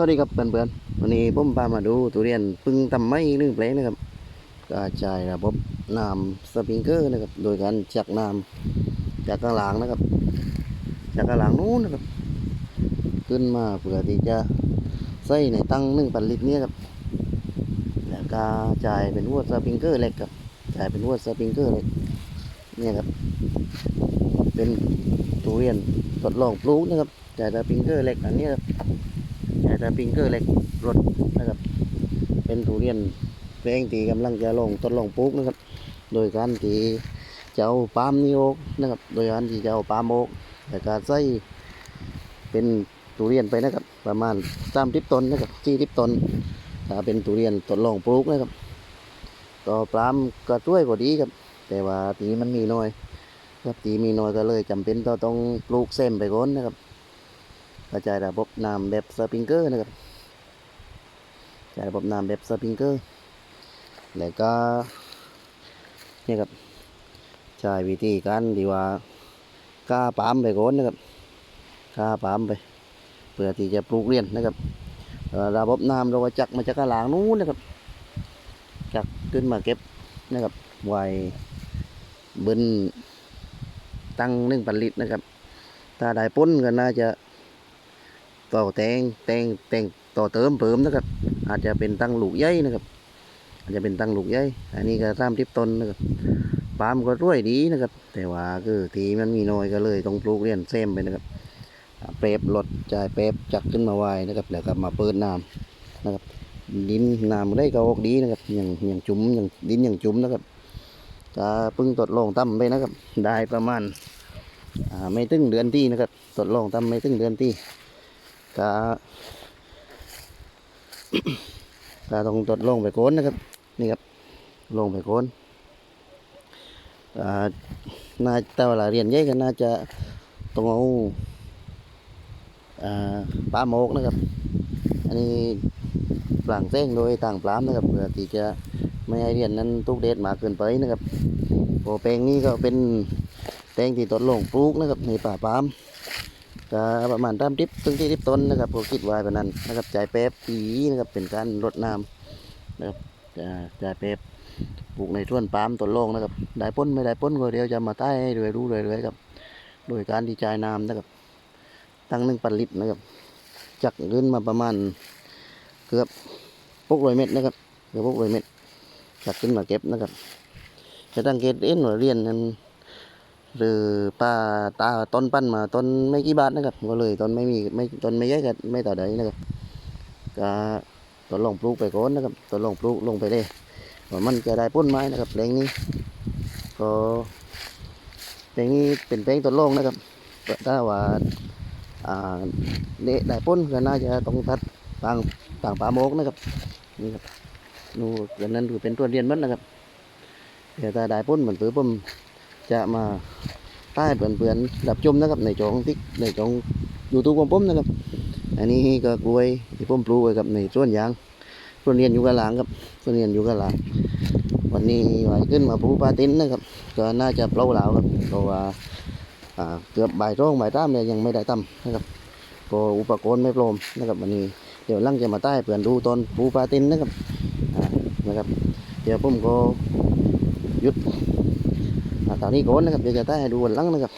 สวัสดีครับเพื่อนๆวันนี้ผมพามาดูทุเรียนพึ่งทำไม้หนึ่งแปลงนะครับกระจายระบบน้ำสปริงเกอร์นะครับ โดยการจักน้ำจากข้างหลังนะครับ จากข้างหลังนู้นนะครับ ขึ้นมาเพื่อที่จะใส่ในตั้งหนึ่งพันลิตรเนี่ยครับแล้วก็จ่ายเป็นหัวสปริงเกอร์เล็กครับจ่ายเป็นหัวสปริงเกอร์เล็กเนี่ยครับ เป็นทุเรียนทดลองปลูกนะครับจ่ายสปริงเกอร์เล็กอันนี้ครับ แต่ปิงเกอร์เล็กรถนะครับ เป็นทุเรียนแปลงทีกำลังจะลงต้นลงปลูกนะครับ โดยการที่จะเอาปาล์มนี่โอกนะครับ โดยการที่จะเอาปาล์มโอกแต่การใส่เป็นทุเรียนไปนะครับ ประมาณสามทิปต้นนะครับสี่ทิปต้นถ้าเป็นทุเรียนต้นลงปลูกนะครับก็ปาล์มก็ช่วยกว่าดีครับ แต่ว่าตีมันมีน้อย ครับตีมีน้อยก็เลยจำเป็นต้องปลูกเส้มไปก่อนนะครับ กระจายระบบน้ำแบบสปริงเกอร์นะครับกระจายระบบน้ำแบบสปริงเกอร์แล้วก็เนี่ยครับใช้วิธีการที่ว่าก้าปามไปก่อนนะครับก้าปามไปเพื่อที่จะปลูกเรียนนะครับระบบน้ำเราก็จักมาจากกระหลางนู้นนะครับ จักขึ้นมาเก็บนะครับไว้บนตั้งหนึ่งพันลิตรนะครับ ถ้าได้พ้นก็น่าจะ ต่อแต่งแต่งแต่งต่อเติมเพิ่มนะครับ อาจจะเป็นตั้งลูกใหญ่นะครับ อาจจะเป็นตั้งลูกใหญ่อันนี้ก็สามทิปต้นนะครับปาล์มก็ร่วยดีนะครับ แต่ว่าคือทีมันมีน้อยก็เลยต้องปลูกเรียนเซมไปนะครับเปรบรถจ่ายเปรบจักขึ้นมาไว้นะครับแล้วก็มาเปิดน้ำนะครับ ดินน้ำได้ก็ออกดีนะครับอย่างอย่างจุ่มอย่างดินอย่างจุ่มนะครับก็พิ่งทดลงตั้มไปนะครับ ได้ประมาณอ่าไม่ถึงเดือนที่นะครับทดลงตั้มไม่ถึงเดือนที่ ก็ก็ต้องตดลงไปโคนนะครับ นี่ครับ ลงไปโคนน่าแต่เวลาเรียนใหญ่ก็น่าจะต้องเอาอ่ปลาโมกนะครับ อันนี้ปลางแจ้งโดยต่างปลามนะครับเพื่อที่จะไม่ให้เรียนนั้นตุกเด็ดมากเกินไปนะครับโอแปลงนี้ก็เป็นแปลงที่ตดลงปลูกนะครับในป่าปาล์ม ก็ประมาณตามทิปถึงที่ทิปต้นนะครับผมคิดไว้แบบนั้นนะครับจ่ายแป๊บปีนะครับเป็นการรดน้ำนะครับจะจ่ายแป๊บปลูกในส่วนปาล์มต้นโล่งนะครับ ได้พ้นไม่ได้พ้นก็เดียวจะมาใต้ให้ด้วยรู้เลยเลยครับ โดยการที่จ่ายน้ำนะครับ ตั้งหนึ่งปันลิตรนะครับ จักขึ้นมาประมาณเกือบพกร้อยเม็ดนะครับเกือบพกร้อยเม็ดจักขึ้นมาเก็บนะครับจะตั้งเกตเอ็นว่าเรียนนั้น หรือป้าตาต้นปั้นมาต้นไม่กี่บาทนะครับ ก็เลยต้นไม่มีไม่ต้นไม่เยอะกันไม่ต่อใดนะครับก็ต้นลงปลูกไปก่อนนะครับต้นลงปลูกลงไปเลยว่ามันจะได้พ้นไม้นะครับแปลงนี้ ก็แปลงนี้เป็นแปลงต้นลงนะครับถ้าว่าอ่าเละได้พ้นก็น่าจะต้องทัดต่างต่างป่าโมกนะครับนี่ครับนู่นอันนั้นคือเป็นตัวเรียนมัดนะครับเดี๋ยวถ้าได้พ้นเหมือนปื้อผม จะมาใต้เพื่อนๆดับชมนะครับในจองทิกในจองยูทูบของผมนะครับ อันนี้ก็กล้วยที่ผมปลูกไว้กับในส่วนยางสวนเรียนอยู่กับหลังครับสวนเรียนอยู่กับหลังวันนี้ไหวขึ้นมาปลูกปลาตินนะครับ ก็น่าจะเปล่าเหลาครับเพราะว่าเกือบบ่ายร่องบ่ายต้ามเนี่ยยังไม่ได้ตั้มนะครับก็อุปกรณ์ไม่พร้อมนะครับวันนี้เดี๋ยวลังจะมาใต้เพื่อนดูตอนปลูกปลาตินนะครับนะครับ เดี๋ยวผมก็หยุด ตอนนี้ก่อนนะครับเดี๋ยวจะได้ให้ดูวันหลังนะครับ